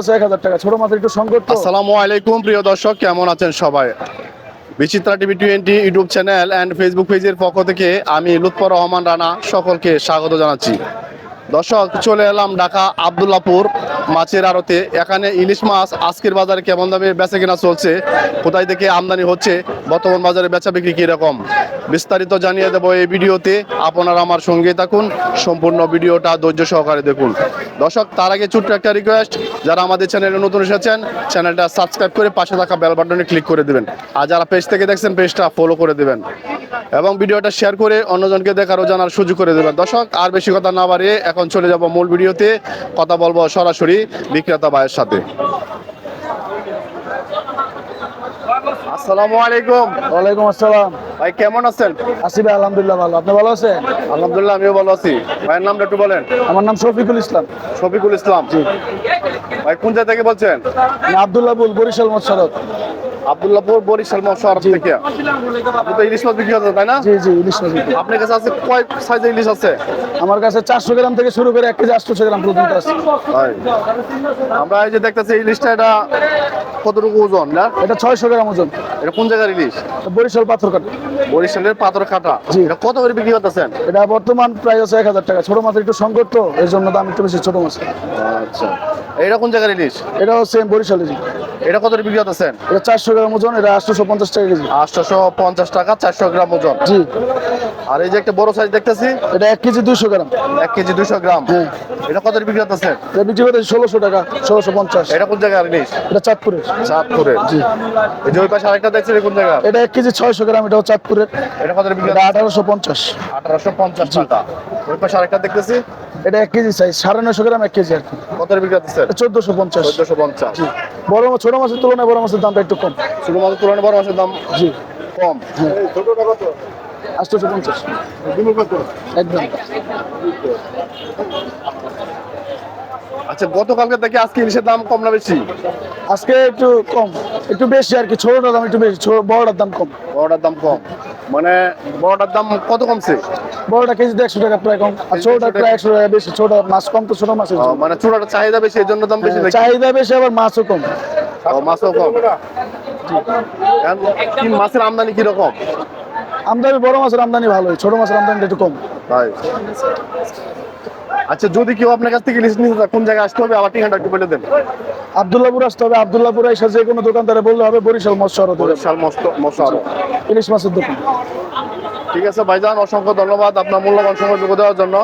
আছে এক হাজার টাকা। একটু প্রিয় দর্শক, কেমন আছেন সবাই? Bichitra TV twenty YouTube channel and Facebook পেজের পক্ষ থেকে আমি লুৎফর রহমান রানা সকলকে স্বাগত জানাচ্ছি। দর্শক, চলে এলাম ঢাকা আবদুল্লাপুর মাছের আড়তে। এখানে ইলিশ মাছ আজকের বাজারে কেমন দামে বেচা কেনা চলছে, কোথায় থেকে আমদানি হচ্ছে, বর্তমান বাজারে বেচা বিক্রি কীরকম? বিস্তারিত জানিয়ে দেবো এই ভিডিওতে। আপনারা আমার সঙ্গে থাকুন, সম্পূর্ণ ভিডিওটা ধৈর্য সহকারে দেখুন। দর্শক, তার আগে ছোট্ট একটা রিকোয়েস্ট যারা আমাদের চ্যানেলে নতুন এসেছেন চ্যানেলটা সাবস্ক্রাইব করে পাশে থাকা বেল বাটনে ক্লিক করে দেবেন। আর যারা পেজ থেকে দেখছেন পেজটা ফলো করে দেবেন। এবং ভিডিওটা শেয়ার করে অন্যজনকে দেখার ও জানার সুযোগ করে দেবেন। দর্শক, আর বেশি কথা না বাড়িয়ে এখন চলে যাব মূল ভিডিওতে। কথা বলব সরাসরি বিক্রেতা ভাইয়ের সাথে। আসসালামু আলাইকুম। ওয়ালাইকুম আসসালাম। ভাই কেমন আছেন? আসি ভাই আলহামদুলিল্লাহ ভালো। আপনি ভালো আছেন? আলহামদুলিল্লাহ আমিও ভালো আছি। ভাইয়ের নামটা একটু বলেন। আমার নাম শফিকুল ইসলাম। শফিকুল ইসলাম। ভাই কোন জায়গা থেকে বলছেন? আমি আবদুল্লাহপুর বরিশাল মৎসরত আব্দুল্লাহপুর বরিশাল মশার থেকে। আপনি তো ইলিশ মাছ বিক্রি হচ্ছে তাই না? জি জি ইলিশ মাছ বিক্রি। আপনার কাছে আছে কয় সাইজের ইলিশ আছে? আমার কাছে চারশো গ্রাম থেকে শুরু করে এক কেজি আটশো গ্রাম পর্যন্ত আছে। আমরা এই যে দেখতেছি ইলিশটা এটা কতটুকু ওজন? না? এটা ছয়শো গ্রাম ওজন। এটা কোন জায়গার ইলিশ? বরিশাল পাথর কাটা বরিশালের পাথর কাটা এটা কত করে বিক্রি করতেছেন? এটা বর্তমান প্রায় হচ্ছে এক হাজার টাকা। ছোট মাছের একটু সংকট তো এই জন্য দাম একটু বেশি ছোট মাছ। আচ্ছা। এটা কোন জায়গার ইলিশ? হচ্ছে বরিশাল বরিশালেরই। এটা কত বিক্রি করতেছেন? এটা চারশো গ্রাম ওজন এটা আটশোশো পঞ্চাশ টাকা কেজি। আটশোশো পঞ্চাশ টাকা চারশো গ্রাম ওজন। জি। আর এই যে একটা বড় সাইজ দেখতেছি এটা এক কেজি দুশো গ্রাম। এক কেজি দুশো গ্রাম। এটা কত বিক্রি করতেছেন? এটা বিক্রি করতে ষোলোশো টাকা ষোলোশো পঞ্চাশ। এটা কোন জায়গার ইলিশ? এটা চাঁদপুরের। চাঁদপুরে জি। এই যে ওই পাশে আরেকটা দেখছেন কোন জায়গা? এটা এক কেজি ছয়শো গ্রাম এটাও চাঁদপুরের। এটা কত করে বিক্রি আঠারোশো পঞ্চাশ। আঠারোশো পঞ্চাশ টাকা। ওই পাশে আরেকটা দেখতেছি। এটা এক কেজি সাইজ সাড়ে নশো গ্রাম এক কেজি আর কি। কত বিক্রি এটা চোদ্দশো পঞ্চাশ। চোদ্দশো পঞ্চাশ। বড় মাছ ছোট মাছের তুলনায় বড় মাছের দামটা একটু কম। ছোট মাছের তুলনায় বড় মাছের দাম জি। কম। আটশোশো পঞ্চাশ। একদম। আচ্ছা গতকালকে থেকে আজকে ইলিশের দাম কম না বেশি? আজকে একটু কম। একটু বেশি আর কি ছোটটার দাম একটু বেশি ছোট- বড়টার দাম কম। বড়টার দাম কম। মানে বড়টার দাম কত কমছে? বড়টা কেজিতে একশো টাকা প্রায় কম। আর ছোটটা প্রায় একশো টাকা বেশি। ছোট মাছ কম তো ছোট মাছের মানে ছোটটা চাহিদা বেশি এই জন্য দাম বেশি চাহিদা বেশি আবার মাছও কম। মাছও কম। মাছের আমদানি কীরকম? আমদানি বড় মাছের আমদানি ভালোই ছোট মাছের আমদানিটা একটু কম। তাই। আচ্ছা যদি কেউ আপনার কাছ থেকে ইলিশ নিতে চায়, কোন জায়গায় আসতে হবে? আবার ঠিকানাটা একটু বলে দেন। আবদুল্লাপুর আসতে হবে। আবদুল্লাপুর এসে যে কোনো দোকানদারে বললে হবে বরিশাল মৎস্য আড়ত বরিশাল মস্ত মশার ইলিশ মাছের দোকান। ঠিক আছে ভাইজান অসংখ্য ধন্যবাদ আপনার মূল্যবান সময় দেওয়ার জন্য।